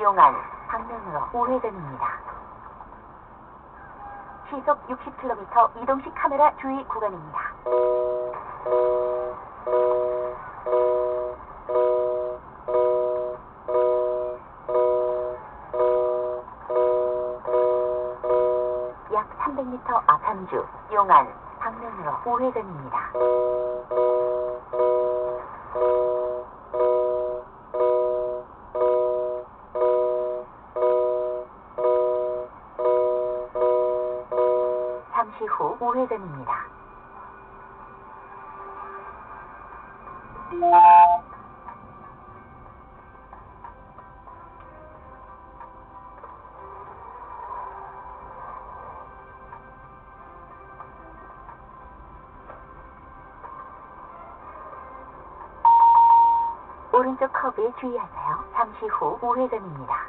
용안 방면으로 우회전입니다. 시속 60km 이동식 카메라 주의 구간입니다. 약 300m 앞 함주 용안 방면으로 우회전입니다. 잠시 후 우회전입니다. 오른쪽 커브에 주의하세요. 잠시 후 우회전입니다.